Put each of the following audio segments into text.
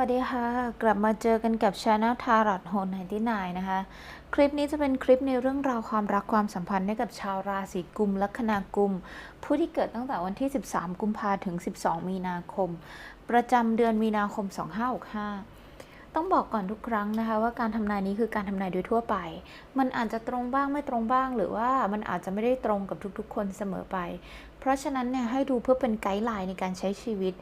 วัสดีค่ะ กลับมาเจอกันกับ Channel Tarot h o 99นะคะ คลิปนี้จะเป็นคลิปในเรื่องราวความรักความสัมพันธ์ให้กับชาวราศีกุมลัคนากุม ผู้ที่เกิดตั้งแต่วันที่ 13 กุมภาถึง 12 มีนาคม ประจำเดือนมีนาคม 2565 ต้องบอกก่อนทุกครั้งนะคะว่าการทำนายนี้คือการทำนายโดยทั่วไป มันอาจจะตรงบ้างไม่ตรงบ้าง หรือว่ามันอาจจะไม่ได้ตรงกับทุกๆ คนเสมอไป เพราะฉะนั้นเนี่ยให้ดูเพื่อเป็นไกด์ไลน์ในการใช้ชีวิต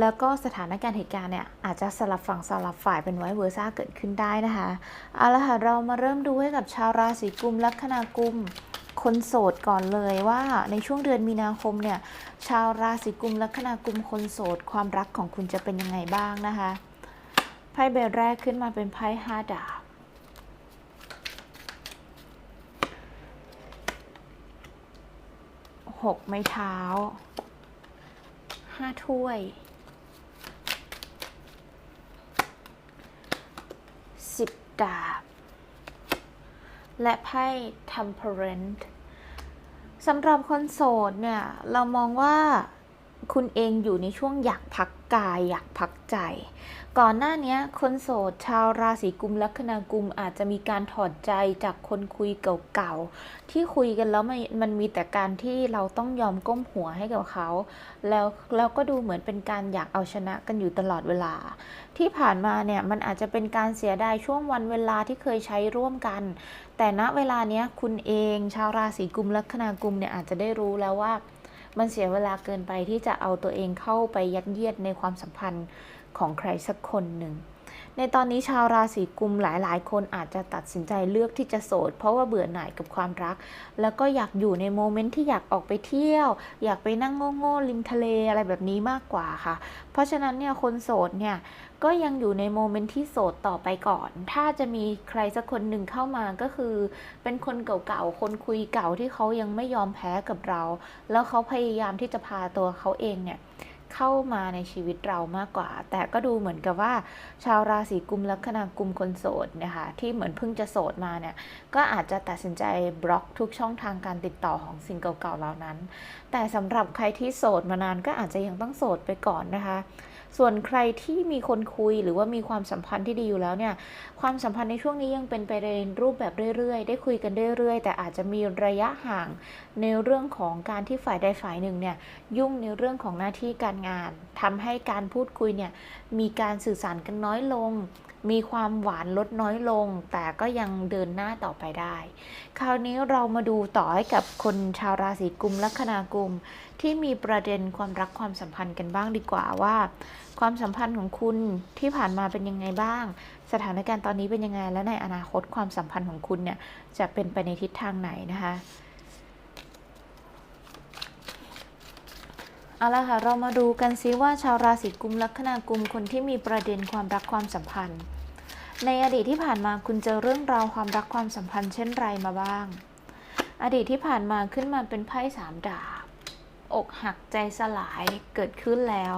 แล้วก็สถานการณ์เหตุการณ์เนี่ยอาจจะสลับฝั่งสลับฝ่ายเป็นไว้เวอร์ซ่าเกิดขึ้นได้นะคะเอาละค่ะเรามาเริ่มดูให้กับชาวราศีกุมลัคนากุมคนโสดก่อนเลยว่าในช่วงเดือนมีนาคมเนี่ยชาวราศีกุมลัคนากุมคนโสดความรักของคุณจะเป็นยังไงบ้างนะคะไพ่ใบแรกขึ้นมาเป็นไพ่ห้าดาบหกไม้เท้าห้าถ้วย สิบดาบ และไพ่ temperance สำหรับคนโสดเนี่ย เรามองว่าคุณเองอยู่ในช่วงอยากพัก กายอยากพักใจ ก่อนหน้านี้คนโสดชาวราศีกุมลัคนากุมอาจจะมีการถอดใจจากคนคุยเก่าๆ ที่คุยกันแล้วมันมันมีแต่การที่เราต้องยอมก้มหัวให้กับเขา แล้วแล้วก็ดูเหมือนเป็นการอยากเอาชนะกันอยู่ตลอดเวลา ที่ผ่านมาเนี่ยมันอาจจะเป็นการเสียดายช่วงวันเวลาที่เคยใช้ร่วมกัน แต่ณเวลาเนี้ยคุณเอง ชาวราศีกุมลัคนากุมเนี่ยอาจจะได้รู้แล้วว่า มันเสียเวลาเกินไปที่จะเอาตัวเองเข้าไปยัดเยียดในความสัมพันธ์ของใครสักคนหนึ่ง ในตอนนี้ชาวราศีกุมหลายๆ คนอาจจะตัดสินใจเลือกที่จะโสด เพราะว่าเบื่อหน่ายกับความรัก แล้วก็อยากอยู่ในโมเมนต์ที่อยากออกไปเที่ยว อยากไปนั่งโง่ๆริมทะเลอะไรแบบนี้มากกว่าค่ะ เพราะฉะนั้นเนี่ยคนโสดเนี่ยก็ยังอยู่ในโมเมนต์ที่โสดต่อไปก่อน ถ้าจะมีใครสักคนหนึ่งเข้ามาก็คือ เป็นคนเก่าๆ คนคุยเก่าที่เขายังไม่ยอมแพ้กับเรา แล้วเขาพยายามที่จะพาตัวเขาเองเนี่ย เข้ามาในชีวิตเรามากกว่า แต่ก็ดูเหมือนกับว่า ชาวราศีกุมลัคนากุมคนโสดนะคะที่เหมือนเพิ่งจะโสดมาเนี่ยก็อาจจะตัดสินใจบล็อกทุกช่องทางการติดต่อของสิ่งเก่าๆเหล่านั้น แต่สำหรับใครที่โสดมานานก็อาจจะยังต้องโสดไปก่อนนะคะ ส่วนใครที่มีคนคุยหรือว่ามีความสัมพันธ์ที่ดีอยู่แล้วเนี่ย ความสัมพันธ์ในช่วงนี้ยังเป็นไปในรูปแบบเรื่อยๆ ได้คุยกันเรื่อยๆ แต่อาจจะมีระยะห่างในเรื่องของการที่ฝ่ายใดฝ่ายหนึ่งเนี่ยยุ่งในเรื่องของหน้าที่การงานทำให้การพูดคุยเนี่ยมีการสื่อสารกันน้อยลง มีความหวานลดน้อยลง แต่ก็ยังเดินหน้าต่อไปได้ คราวนี้เรามาดูต่อให้กับคนชาวราศีกุมลัคนากุม ที่มีประเด็นความรักความสัมพันธ์กันบ้างดีกว่าว่า ความสัมพันธ์ของคุณที่ผ่านมาเป็นยังไงบ้าง สถานการณ์ตอนนี้เป็นยังไง และในอนาคตความสัมพันธ์ของคุณเนี่ยจะเป็นไปในทิศทางไหนนะคะเอาละค่ะ เรามาดูกันซิว่าชาวราศีกุมลัคนากุมคนที่มีประเด็นความรักความสัมพันธ์ ในอดีตที่ผ่านมาคุณเจอเรื่องราวความรักความสัมพันธ์เช่นไรมาบ้าง อดีตที่ผ่านมาขึ้นมาเป็นไพ่สามดาบอกหักใจสลายเกิดขึ้นแล้ว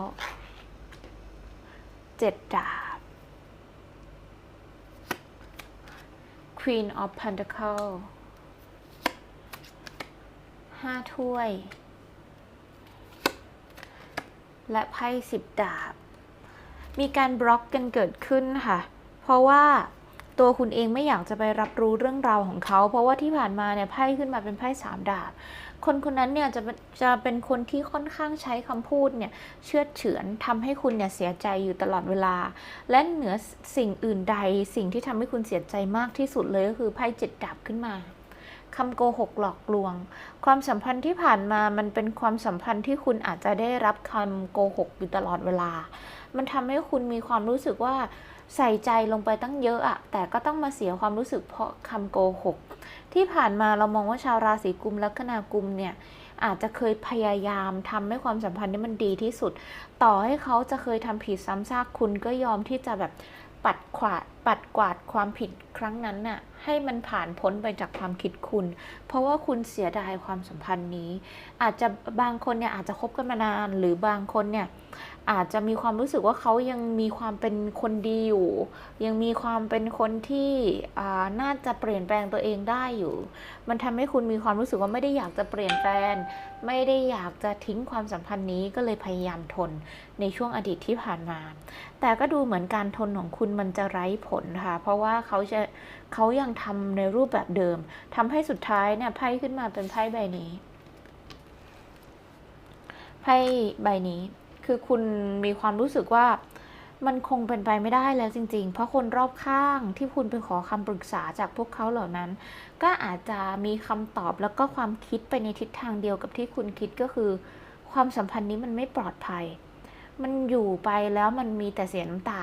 เจ็ดดาบ Queen of Pentacle ห้าถ้วย และไพ่สิบดาบ มีการบล็อกกันเกิดขึ้นค่ะ เพราะว่าตัวคุณเองไม่อยากจะไปรับรู้เรื่องราวของเขา เพราะว่าที่ผ่านมาเนี่ยไพ่ขึ้นมาเป็นไพ่สามดาบ คนคนนั้นเนี่ยจะจะเป็นคนที่ค่อนข้างใช้คำพูดเนี่ยเชื่อเฉือนทำให้คุณเนี่ยเสียใจอยู่ตลอดเวลา และเหนือสิ่งอื่นใดสิ่งที่ทำให้คุณเสียใจมากที่สุดเลยก็คือไพ่เจ็ดดาบขึ้นมาคำโกหกหลอกลวง ความสัมพันธ์ที่ผ่านมามันเป็นความสัมพันธ์ที่คุณอาจจะได้รับคำโกหกอยู่ตลอดเวลา มันทำให้คุณมีความรู้สึกว่า ใส่ใจลงไปตั้งเยอะอะแต่ก็ต้องมาเสียความรู้สึกเพราะคำโกหก ที่ผ่านมาเรามองว่าชาวราศีกุมลัคนากุมเนี่ยอาจจะเคยพยายามทำให้ความสัมพันธ์นี้มันดีที่สุด ต่อให้เขาจะเคยทำผิดซ้ำซากคุณก็ยอมที่จะแบบปัดขวาดปปัดกวาดความผิดครั้งนั้นน่ะ ให้มันผ่านพ้นไปจากความคิดคุณ เพราะว่าคุณเสียดายความสัมพันธ์นี้ อาจจะบางคนเนี่ยอาจจะคบกันมานาน หรือบางคนเนี่ยอาจจะมีความรู้สึกว่าเขายังมีความเป็นคนดีอยู่ ยังมีความเป็นคนที่น่าจะเปลี่ยนแปลงตัวเองได้อยู่ มันทำให้คุณมีความรู้สึกว่าไม่ได้อยากจะเปลี่ยนแปลงไม่ได้อยากจะทิ้งความสัมพันธ์นี้ก็เลยพยายามทนในช่วงอดีตที่ผ่านมา แต่ก็ดูเหมือนการทนของคุณมันจะไร้ผลค่ะ เพราะว่าเขาจะ เขายังทำในรูปแบบเดิมทำให้สุดท้ายเนี่ยไพ่ขึ้นมาเป็นไพ่ใบนี้ ไพ่ใบนี้ คือคุณมีความรู้สึกว่ามันคงเป็นไปไม่ได้แล้วจริง ๆ เพราะคนรอบข้างที่คุณไปขอคำปรึกษาจากพวกเขาเหล่านั้น ก็อาจจะมีคำตอบแล้วก็ความคิดไปในทิศทางเดียวกับที่คุณคิดก็คือ ความสัมพันธ์นี้มันไม่ปลอดภัย มันอยู่ไปแล้วมันมีแต่เสียน้ำตา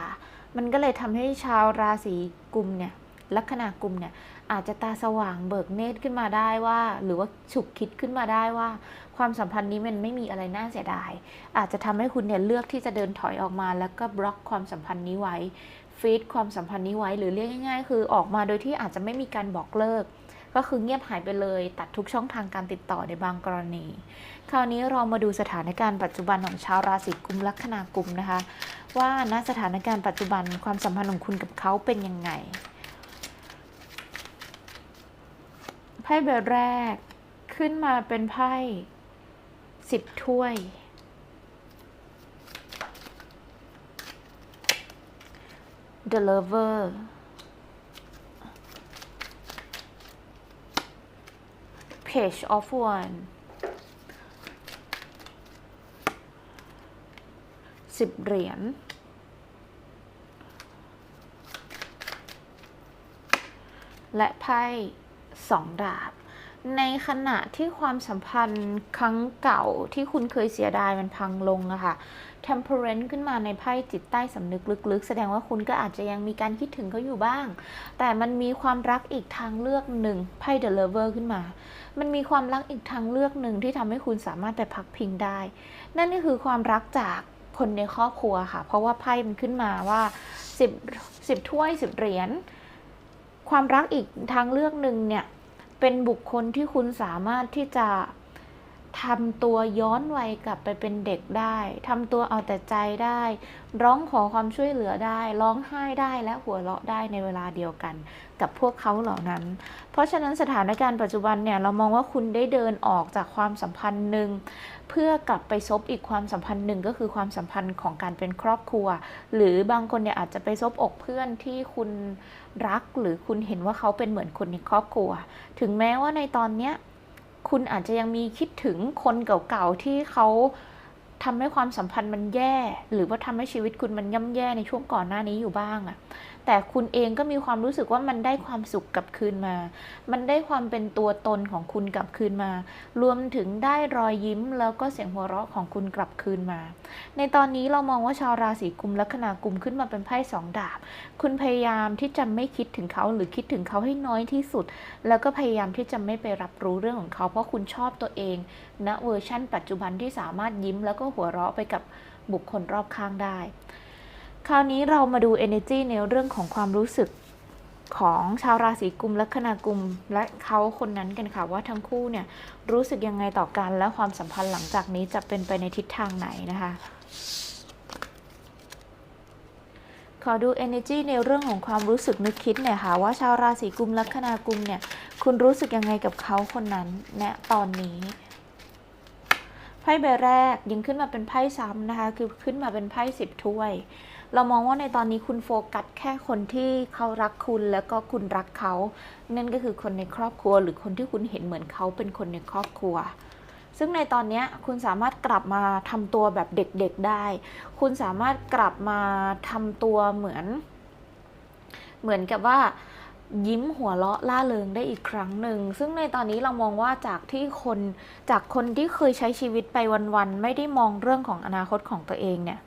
มันก็เลยทำให้ชาวราศีกุมเนี่ย ลัคนากุมเนี่ยอาจจะตาสว่างเบิกเนตรขึ้นมาได้ว่า หรือว่าฉุกคิดขึ้นมาได้ว่า ความสัมพันธ์นี้มันไม่มีอะไรน่าเสียดาย อาจจะทำให้คุณเนี่ยเลือกที่จะเดินถอยออกมา แล้วก็บล็อกความสัมพันธ์นี้ไว้ฟีดความสัมพันธ์นี้ไว้หรือเรียกง่าย ๆ คือออกมาโดยที่อาจจะไม่มีการบอกเลิก ก็คือเงียบหายไปเลย ตัดทุกช่องทางการติดต่อในบางกรณี คราวนี้เรามาดูสถานการณ์ปัจจุบันของชาวราศีกุมลัคนากุมนะคะ ว่าณสถานการณ์ปัจจุบันความสัมพันธ์ของคุณกับเขาเป็นยังไง ไพ่ใบแรกขึ้นมาเป็นไพ่สิบถ้วย The Lover Page of One สิบเหรียญและไพ่ สองดาบ ในขณะที่ความสัมพันธ์ครั้งเก่าที่คุณเคยเสียดายมันพังลงอะคะ temperance ขึ้นมาในไพ่จิตใต้สำนึกลึกๆ แสดงว่าคุณก็อาจจะยังมีการคิดถึงเขาอยู่บ้าง แต่มันมีความรักอีกทางเลือกหนึ่งไพ่ the lover ขึ้นมา มันมีความรักอีกทางเลือกหนึ่งที่ทำให้คุณสามารถไปพักพิงได้ นั่นก็คือความรักจากคนในครอบครัวค่ะ เพราะว่าไพ่มันขึ้นมาว่า 10 10ถ้วย 10 เหรียญ ความรักอีกทางเลือกหนึ่งเนี่ยเป็นบุคคลที่คุณสามารถที่จะทำตัวย้อนวัยกลับไปเป็นเด็กได้ทำตัวเอาแต่ใจได้ ร้องขอความช่วยเหลือได้ ร้องไห้ได้และหัวเราะได้ในเวลาเดียวกันกับพวกเขาเหล่านั้น เพราะฉะนั้นสถานการณ์ปัจจุบันเนี่ยเรามองว่าคุณได้เดินออกจากความสัมพันธ์หนึ่งเพื่อกลับไปซบอีกความสัมพันธ์หนึ่งก็คือความสัมพันธ์ของการเป็นครอบครัว หรือบางคนเนี่ยอาจจะไปซบอกเพื่อนที่คุณ รักหรือคุณเห็นว่าเขาเป็นเหมือนคนในครอบครัว ถึงแม้ว่าในตอนเนี้ยคุณอาจจะยังมีคิดถึงคนเก่าๆที่เขา ทำให้ความสัมพันธ์มันแย่ หรือว่าทำให้ชีวิตคุณมันย่ำแย่ในช่วงก่อนหน้านี้อยู่บ้างอะแต่คุณเองก็มีความรู้สึกว่ามันได้ความสุขกลับคืนมา มันได้ความเป็นตัวตนของคุณกลับคืนมา รวมถึงได้รอยยิ้มแล้วก็เสียงหัวเราะของคุณกลับคืนมา ในตอนนี้เรามองว่าชาวราศีกุมลัคนากุมขึ้นมาเป็นไพ่สองดาบ คุณพยายามที่จะไม่คิดถึงเขาหรือคิดถึงเขาให้น้อยที่สุด แล้วก็พยายามที่จะไม่ไปรับรู้เรื่องของเขา เพราะคุณชอบตัวเองณเวอร์ชั่น ปัจจุบันที่สามารถยิ้มแล้วก็หัวเราะไปกับบุคคลรอบข้างได้ คราวนี้เรามาดู energy ในเรื่องของความรู้สึกของชาวราศีกุมลัคนากุมและเขาคนนั้นกันค่ะว่าทั้งคู่เนี่ยรู้สึกยังไงต่อกัน และความสัมพันธ์หลังจากนี้จะเป็นไปในทิศทางไหนนะคะ ขอดู energy ในเรื่องของความรู้สึกนึกคิดเนี่ยค่ะว่าชาวราศีกุมลัคนากุมเนี่ยคุณรู้สึกยังไงกับเขาคนนั้นณตอนนี้ ไพ่ใบแรกยังขึ้นมาเป็นไพ่ซ้ำนะคะ คือขึ้นมาเป็นไพ่สิบถ้วย เรามองว่าในตอนนี้คุณโฟกัสแค่คนที่เขารักคุณแล้วก็คุณรักเขา นั่นก็คือคนในครอบครัว หรือคนที่คุณเห็นเหมือนเขาเป็นคนในครอบครัว ซึ่งในตอนนี้คุณสามารถกลับมาทำตัวแบบเด็กๆได้ คุณสามารถกลับมาทำตัวเหมือน เหมือนกับว่า ยิ้มหัวเราะล่าเริงได้อีกครั้งหนึ่ง ซึ่งในตอนนี้เรามองว่าจากที่คนจากคนที่เคยใช้ชีวิตไปวันๆไม่ได้มองเรื่องของอนาคตของตัวเองเนี่ย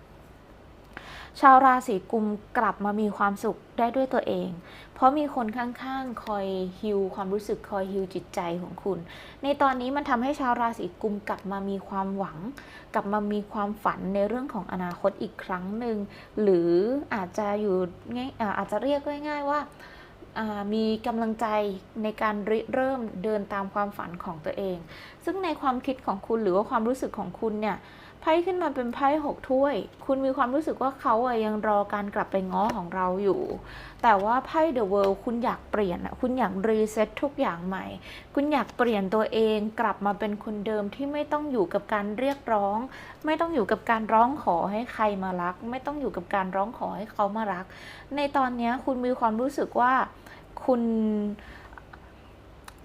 ชาวราศีกุมกลับมามีความสุขได้ด้วยตัวเอง เพราะมีคนข้างๆ คอยฮิวความรู้สึกคอยฮิวจิตใจของคุณ ในตอนนี้มันทำให้ชาวราศีกุมกลับมามีความหวัง กลับมามีความฝันในเรื่องของอนาคตอีกครั้งหนึ่ง หรืออาจจะอยู่ง่ายอาอาจจะเรียกง่ายๆว่าอ่า มีกำลังใจในการริเริ่มเดินตามความฝันของตัวเอง ซึ่งในความคิดของคุณหรือว่าความรู้สึกของคุณเนี่ยไพ่ขึ้นมาเป็นไพ่หกถ้วย คุณมีความรู้สึกว่าเขาอะยังรอการกลับไปง้อของเราอยู่ แต่ว่าไพ่ The World คุณอยากเปลี่ยนอะคุณอยากรีเซ็ตทุกอย่างใหม่ คุณอยากเปลี่ยนตัวเองกลับมาเป็นคนเดิมที่ไม่ต้องอยู่กับการเรียกร้อง ไม่ต้องอยู่กับการร้องขอให้ใครมารัก ไม่ต้องอยู่กับการร้องขอให้เขามารัก ในตอนนี้คุณมีความรู้สึกว่า คุณ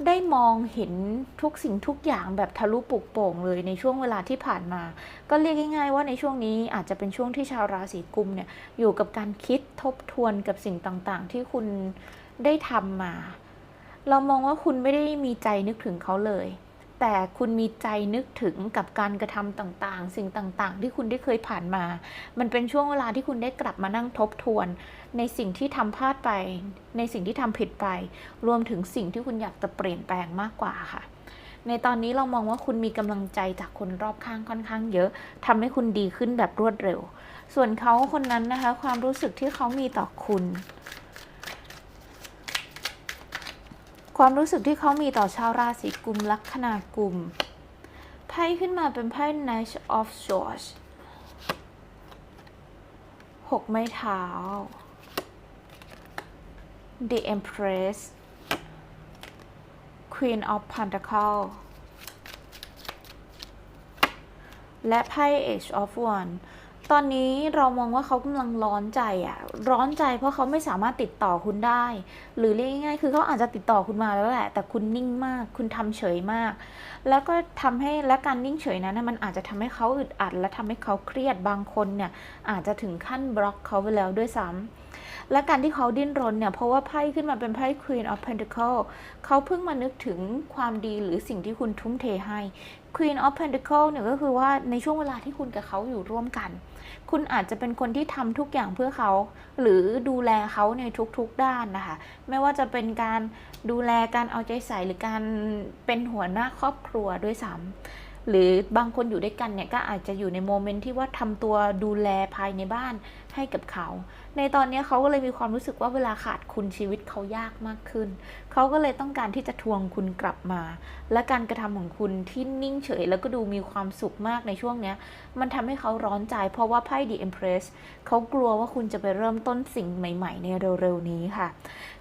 ได้มองเห็นทุกสิ่งทุกอย่างแบบทะลุปลุกโป่งเลยในช่วงเวลาที่ผ่านมา ก็เรียกง่ายๆว่าในช่วงนี้อาจจะเป็นช่วงที่ชาวราศีกุมเนี่ยอยู่กับการคิดทบทวนกับสิ่งต่างๆ ที่คุณได้ทำมา เรามองว่าคุณไม่ได้มีใจนึกถึงเขาเลย แต่คุณมีใจนึกถึงกับการกระทำต่างๆ สิ่งต่างๆ ที่คุณได้เคยผ่านมา มันเป็นช่วงเวลาที่คุณได้กลับมานั่งทบทวน ในสิ่งที่ทำพลาดไป ในสิ่งที่ทำผิดไป รวมถึงสิ่งที่คุณอยากจะเปลี่ยนแปลงมากกว่าค่ะ ในตอนนี้เรามองว่าคุณมีกำลังใจจากคนรอบข้างค่อนข้างเยอะทำให้คุณดีขึ้นแบบรวดเร็ว ส่วนเขาคนนั้นนะคะ ความรู้สึกที่เขามีต่อคุณ ความรู้สึกที่เขามีต่อชาวราศีกุมลัคนากุมไพ่ขึ้นมาเป็นไพ่ Knight of Swords หกไม้เท้า The Empress Queen of Pentacle และไพ่ Age of One ตอนนี้เรามองว่าเขากำลังร้อนใจอะร้อนใจเพราะเขาไม่สามารถติดต่อคุณได้ หรือเรียกง่ายๆคือเขาอาจจะติดต่อคุณมาแล้วแหละ แต่คุณนิ่งมาก คุณทำเฉยมาก แล้วก็ทำให้และการนิ่งเฉยนั้นมันอาจจะทำให้เขาอึดอัด และทำให้เขาเครียดบางคนเนี่ยอาจจะถึงขั้นบล็อกเขาไปแล้วด้วยซ้ำ และการที่เขาดิ้นรนเนี่ย เพราะว่าไพ่ขึ้นมาเป็นไพ่ Queen of Pentacle เขาเพิ่งมานึกถึงความดีหรือสิ่งที่คุณทุ่มเทให้ Queen of Pentacle เนี่ยก็คือว่าในช่วงเวลาที่คุณกับเขาอยู่ร่วมกัน คุณอาจจะเป็นคนที่ทำทุกอย่างเพื่อเขา หรือดูแลเขาในทุกๆด้านนะคะ ไม่ว่าจะเป็นการดูแลการเอาใจใส่หรือการเป็นหัวหน้าครอบครัวด้วยซ้ำหรือบางคนอยู่ด้วยกันเนี่ยก็อาจจะอยู่ในโมเมนต์ที่ว่าทำตัวดูแลภายในบ้านให้กับเขา ในตอนนี้เขาก็เลยมีความรู้สึกว่าเวลาขาดคุณชีวิตเขายากมากขึ้น เขาก็เลยต้องการที่จะทวงคุณกลับมา และการกระทำของคุณที่นิ่งเฉย แล้วก็ดูมีความสุขมากในช่วงเนี้ย มันทำให้เขาร้อนใจ เพราะว่าไพ่ The Empress เขากลัวว่าคุณจะไปเริ่มต้นสิ่งใหม่ ๆ ในเร็วๆนี้ค่ะ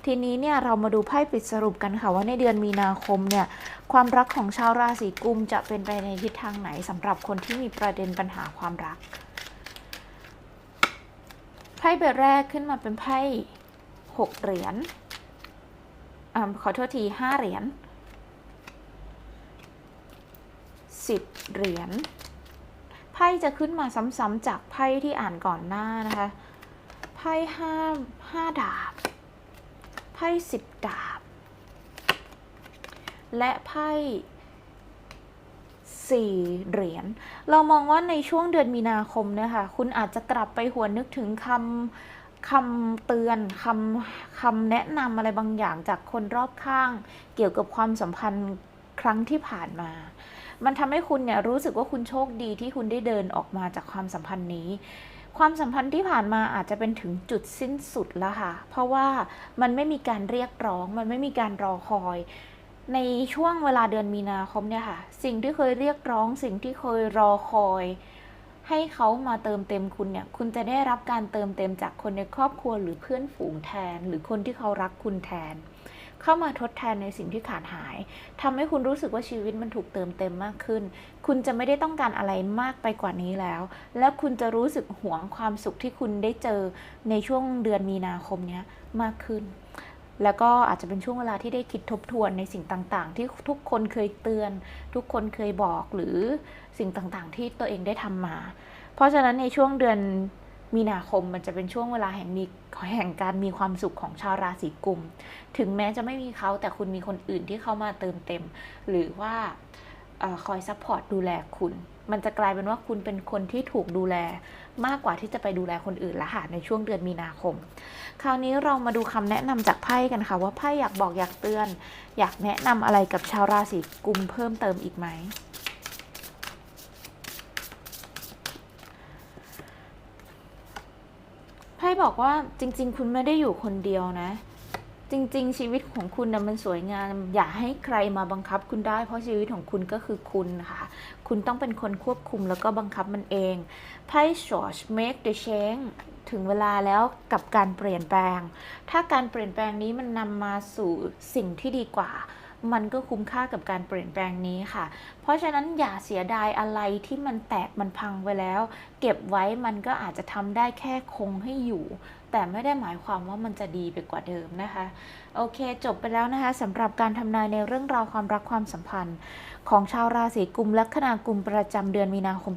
ทีนี้เนี่ยเรามาดูไพ่ปิดสรุปกันค่ะว่าในเดือนมีนาคมเนี่ยความรักของชาวราศีกุมจะเป็นไปในทิศทางไหนสำหรับคนที่มีประเด็นปัญหาความรัก ไพ่ใบแรกขึ้นมาเป็นไพ่หกเหรียญอขอโทษทีห้าเหรียญสิบเหรียญไพ่จะขึ้นมาซ้ำๆจากไพ่ที่อ่านก่อนหน้านะคะ ไพ่ห้าห้าดาบ ไพ่สิบดาบ และไพ่ สี่เหรียญ เรามองว่าในช่วงเดือนมีนาคมเนี่ยค่ะ คุณอาจจะกลับไปหัวนนึกถึงคำคำเตือนคำคำแนะนำอะไรบางอย่างจากคนรอบข้าง เกี่ยวกับความสัมพันธ์ครั้งที่ผ่านมา มันทำให้คุณเนี่ยรู้สึกว่าคุณโชคดีที่คุณได้เดินออกมาจากความสัมพันธ์นี้ความสัมพันธ์ที่ผ่านมาอาจจะเป็นถึงจุดสิ้นสุดแล้วค่ะ เพราะว่ามันไม่มีการเรียกร้อง มันไม่มีการรอคอย ในช่วงเวลาเดือนมีนาคมเนี่ยค่ะ สิ่งที่เคยเรียกร้อง สิ่งที่เคยรอคอย ให้เขามาเติมเต็มคุณเนี่ย คุณจะได้รับการเติมเต็มจากคนในครอบครัวหรือเพื่อนฝูงแทน หรือคนที่เขารักคุณแทน เข้ามาทดแทนในสิ่งที่ขาดหายทำให้คุณรู้สึกว่าชีวิตมันถูกเติมเต็มมากขึ้น คุณจะไม่ได้ต้องการอะไรมากไปกว่านี้แล้ว และคุณจะรู้สึกหวงความสุขที่คุณได้เจอในช่วงเดือนมีนาคมเนี้ยมากขึ้น แล้วก็อาจจะเป็นช่วงเวลาที่ได้คิดทบทวนในสิ่งต่างๆ ที่ทุกคนเคยเตือน ทุกคนเคยบอกหรือสิ่งต่างๆ ที่ตัวเองได้ทำมา เพราะฉะนั้นในช่วงเดือนมีนาคมมันจะเป็นช่วงเวลาแห่งมีแห่งการมีความสุขของชาวราศีกุม ถึงแม้จะไม่มีเขาแต่คุณมีคนอื่นที่เข้ามาเติมเต็ม หรือว่าอคอยซัพพอร์ตดูแลคุณ มันจะกลายเป็นว่าคุณเป็นคนที่ถูกดูแลมากกว่าที่จะไปดูแลคนอื่นละค่ะในช่วงเดือนมีนาคม คราวนี้เรามาดูคำแนะนำจากไพ่กันค่ะ ว่าไพ่อยากบอกอยากเตือน อยากแนะนำอะไรกับชาวราศีกุมเพิ่มเติมอีกไหมไพ่บอกว่าจริง ๆ คุณไม่ได้อยู่คนเดียวนะ จริง ๆ ชีวิตของคุณนะมันสวยงาม อย่าให้ใครมาบังคับคุณได้ เพราะชีวิตของคุณก็คือคุณค่ะคุณต้องเป็นคนควบคุมแล้วก็บังคับมันเองไพ่ George make the change ถึงเวลาแล้วกับการเปลี่ยนแปลง ถ้าการเปลี่ยนแปลงนี้มันนำมาสู่สิ่งที่ดีกว่ามันก็คุ้มค่ากับการเปลี่ยนแปลงนี้ค่ะ เพราะฉะนั้นอย่าเสียดายอะไรที่มันแตกมันพังไปแล้ว เก็บไว้มันก็อาจจะทำได้แค่คงให้อยู่ แต่ไม่ได้หมายความว่ามันจะดีไปกว่าเดิมนะคะ โอเค จบไปแล้วนะคะสำหรับการทำนายในเรื่องราวความรักความสัมพันธ์ ของชาวราศีกุมลัคนากุมประจำเดือนมีนาคม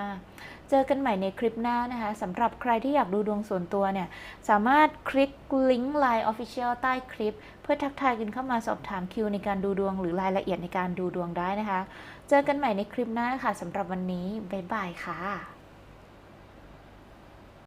2565 เจอกันใหม่ในคลิปหน้านะคะสำหรับใครที่อยากดูดวงส่วนตัวเนี่ย สามารถคลิกลิงก์ Line Official ใต้คลิป เพื่อทักทายกันเข้ามาสอบถามคิวในการดูดวง หรือรายละเอียดในการดูดวงได้นะคะ เจอกันใหม่ในคลิปหน้าค่ะสำหรับวันนี้บ๊ายบายค่ะ